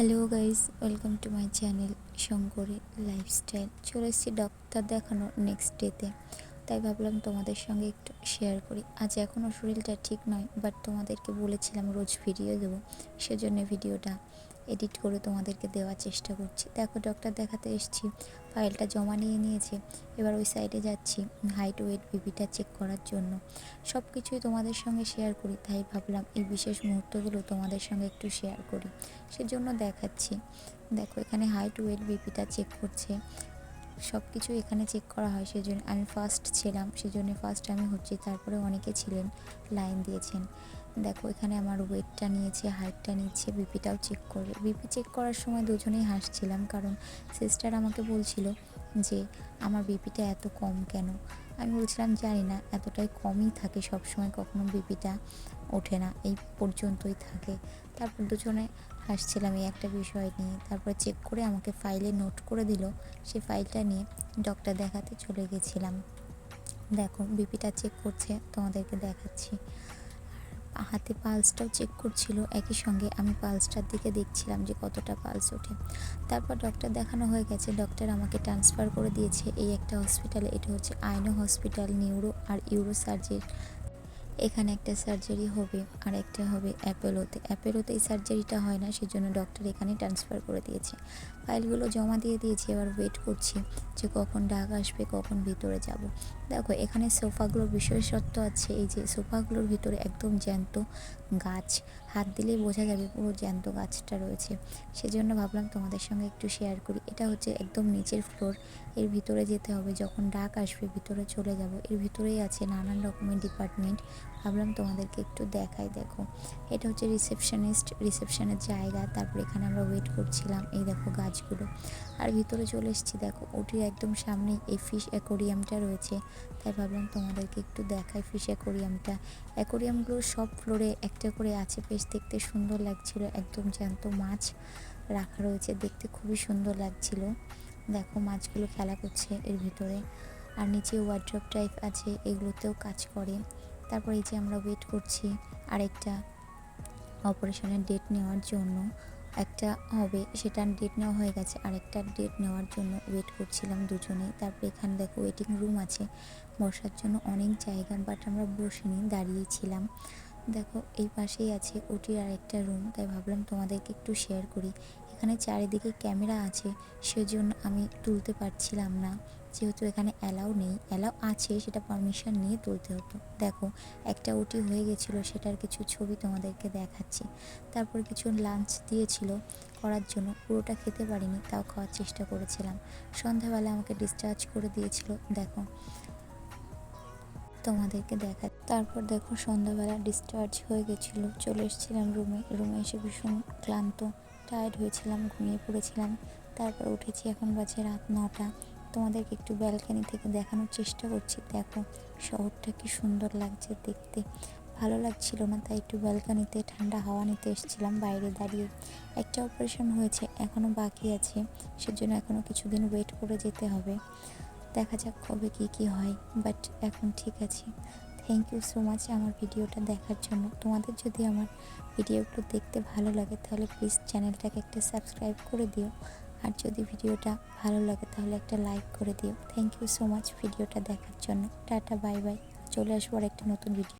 Hello guys welcome to my channel Shankari lifestyle চলে এসেছি doctor দেখানো নেক্সট ডেতে তাই ভাবলাম তোমাদের সঙ্গে একটু শেয়ার করি। আজ এখনও শরীরটা ঠিক নয় বাট তোমাদেরকে বলেছিলাম রোজ ভিডিও দেবো। সেজন্য ভিডিওটা এডিট করে তোমাদেরকে দেওয়ার চেষ্টা করছি। দেখো ডক্টর দেখাতে এসেছি ফাইলটা জমা নিয়ে নিয়েছে। এবার ওই সাইডে যাচ্ছি হাইট ওয়েট বিপিটা চেক করার জন্য। সব কিছুই তোমাদের সঙ্গে শেয়ার করি, তাই ভাবলাম এই বিশেষ মুহূর্তগুলো তোমাদের সঙ্গে একটু শেয়ার করি। সেজন্য দেখাচ্ছি। দেখো এখানে হাইট ওয়েট বিপিটা চেক করছে। সব কিছু এখানে চেক করা হয়, সেজন্য আমি ফার্স্ট ছিলাম, সেজন্য ফার্স্ট আমি হচ্ছি, তারপরে অনেকে ছিলেন লাইন দিয়েছেন। দেখো, এখানে আমার ওয়েটটা নিয়েছে হাইটটা নিচ্ছে বিপিটাও চেক করে বিপি চেক করার সময় দুজনেই হাসছিলাম, কারণ সিস্টার আমাকে বলছিল যে, আমার বিপিটা এত কম কেন? আমি বলছিলাম, জানি না, এতটাই কমই থাকে সব সময় কখনো বিপিটা ওঠে না। এই পর্যন্তই থাকে। তারপর দুজনে হাসছিলাম এই একটা বিষয় নিয়ে। তারপরে চেক করে আমাকে ফাইলে নোট করে দিল। সে ফাইলটা নিয়ে ডক্টর দেখাতে চলে গেছিলাম। দেখো, বিপিটা চেক করছে, তোমাদেরকে দেখাচ্ছি। হাতে পালসটাও চেক করছিল, একই সঙ্গে আমি পালসটার দিকে দেখছিলাম যে কতটা পালস ওঠে। তারপর ডক্টর দেখানো হয়ে গেছে ডক্টর আমাকে ট্রান্সফার করে দিয়েছে এই একটা হসপিটালে এটা হচ্ছে আইনো হসপিটাল নিউরো আর ইউরো সার্জারি এখানে একটা সার্জারি হবে, আর একটা হবে অ্যাপেলোতে অ্যাপেলোতে এই সার্জারিটা হয় না, সেজন্য ডক্টর এখানে ট্রান্সফার করে দিয়েছে। ফাইলগুলো জমা দিয়ে দিয়েছি, এবার ওয়েট করছি যে কখন ডাক আসবে, কখন ভিতরে যাব। দেখো, এখানে সোফাগুলোর বিশেষত্ব আছে, এই যে সোফাগুলোর ভিতরে একদম জ্যান্ত গাছ হাত দিলেই বোঝা যাবে পুরো জ্যান্ত গাছটা রয়েছে। সেজন্য ভাবলাম তোমাদের সঙ্গে একটু শেয়ার করি। এটা হচ্ছে একদম নিচের ফ্লোর এর ভিতরে যেতে হবে। যখন ডাক আসবে, ভিতরে চলে যাব। এর ভিতরেই আছে নানান রকমের ডিপার্টমেন্ট ভাবলাম তোমাদেরকে একটু দেখাই, দেখো। এটা হচ্ছে রিসেপশনিস্ট রিসেপশনের জায়গা। তারপর এখানে আমরা ওয়েট করছিলাম। এই দেখো গাছগুলো। আর ভিতরে চলে এসেছি, দেখো। ওটির একদম সামনেই এই ফিশ অ্যাকোরিয়ামটা রয়েছে। তাই ভাবলাম তোমাদেরকে একটু দেখাই ফিশ অ্যাকোরিয়ামটা অ্যাকোরিয়ামগুলো সব ফ্লোরে একটা করে আছে। দেখতে সুন্দর লাগছিল। একদম জ্যান্ত মাছ রাখা রয়েছে, দেখতে খুবই সুন্দর লাগছিল। দেখো মাছগুলো খেলা করছে এর ভিতরে। আর নিচে ওয়ার্ড্রপ টাইপ আছে, এগুলোতেও কাজ করে। তারপর এই যে আমরা ওয়েট করছি আরেকটা অপারেশনের ডেট নেওয়ার জন্য। একটা হবে, সেটা ডেট নেওয়া হয়ে গেছে, আরেকটা ডেট নেওয়ার জন্য ওয়েট করছিলাম দুজনে। তারপর এখানে দেখো ওয়েটিং রুম আছে, বসার জন্য অনেক জায়গা বাট আমরা বসিনি, দাঁড়িয়েছিলাম। দেখো, এই পাশেই আছে ওটির আরেকটা রুম তাই ভাবলাম তোমাদেরকে একটু শেয়ার করি। এখানে চারিদিকে ক্যামেরা আছে, সেজন্য আমি তুলতে পারছিলাম না। যেহেতু এখানে অ্যালাউ নেই অ্যালাউ আছে, সেটা পারমিশন নিয়ে তুলতে হতো। দেখো, একটা ওটি হয়ে গেছিল, সেটার কিছু ছবি তোমাদেরকে দেখাচ্ছি। তারপর কিছু লাঞ্চ দিয়েছিল করার জন্য, পুরোটা খেতে পারিনি, তাও খাওয়ার চেষ্টা করেছিলাম। সন্ধ্যাবেলা আমাকে ডিসচার্জ করে দিয়েছিল, দেখো। তোমাদেরকে দেখা তারপর দেখো সন্ধ্যাবেলা ডিসচার্জ হয়ে গেছিল। চলে এসেছিলাম রুমে রুমে এসে ভীষণ ক্লান্ত টায়ার্ড হয়েছিলাম, ঘুমিয়ে পড়েছিলাম। তারপর উঠেছি, এখন বাজে রাত নটা। তোমাদেরকে একটু ব্যালকানি থেকে দেখানোর চেষ্টা করছি। দেখো শহরটা কি সুন্দর লাগছে দেখতে। ভালো লাগছিল না, তাই একটু ব্যালকানিতে ঠান্ডা হাওয়া নিতে এসেছিলাম বাইরে দাঁড়িয়ে। একটা অপারেশন হয়েছে এখনও বাকি আছে। সেজন্য এখনও কিছুদিন ওয়েট করে যেতে হবে। দেখা যাক কবে কী কী হয় বাট এখন ঠিক আছে। থ্যাংক ইউ সো মাচ আমার ভিডিওটা দেখার জন্য। তোমাদের যদি আমার ভিডিওগুলো দেখতে ভালো লাগে, তাহলে প্লিজ চ্যানেলটাকে একটা সাবস্ক্রাইব করে দিও। আর যদি ভিডিওটা ভালো লাগে, তাহলে একটা লাইক করে দিও। থ্যাংক ইউ সো মাচ ভিডিওটা দেখার জন্য। টাটা বাই বাই চলে আসব আর একটা নতুন ভিডিও